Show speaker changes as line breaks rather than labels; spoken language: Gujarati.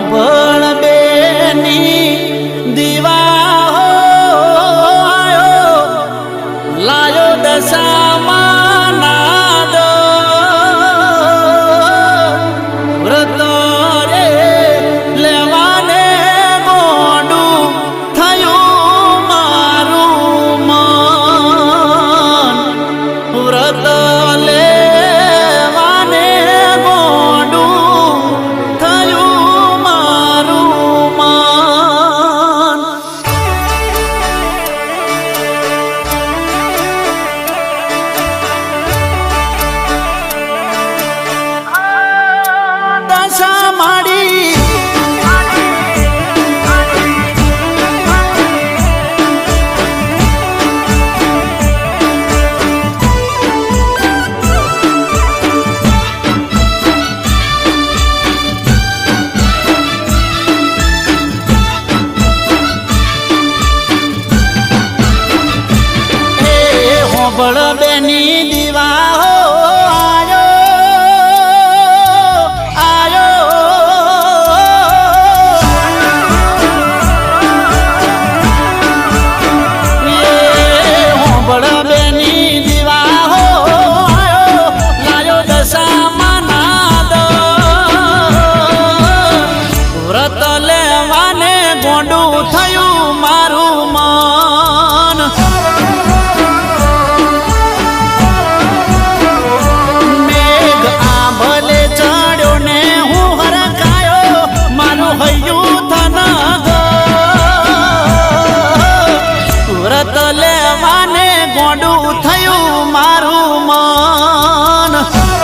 But. સાંભળ બેની દીવા આયો આયો. સાંભળ બેની આયો લાયો દશામાના ગોંડું થયું મારું મન. વાને ગોડું થયું મારું મન.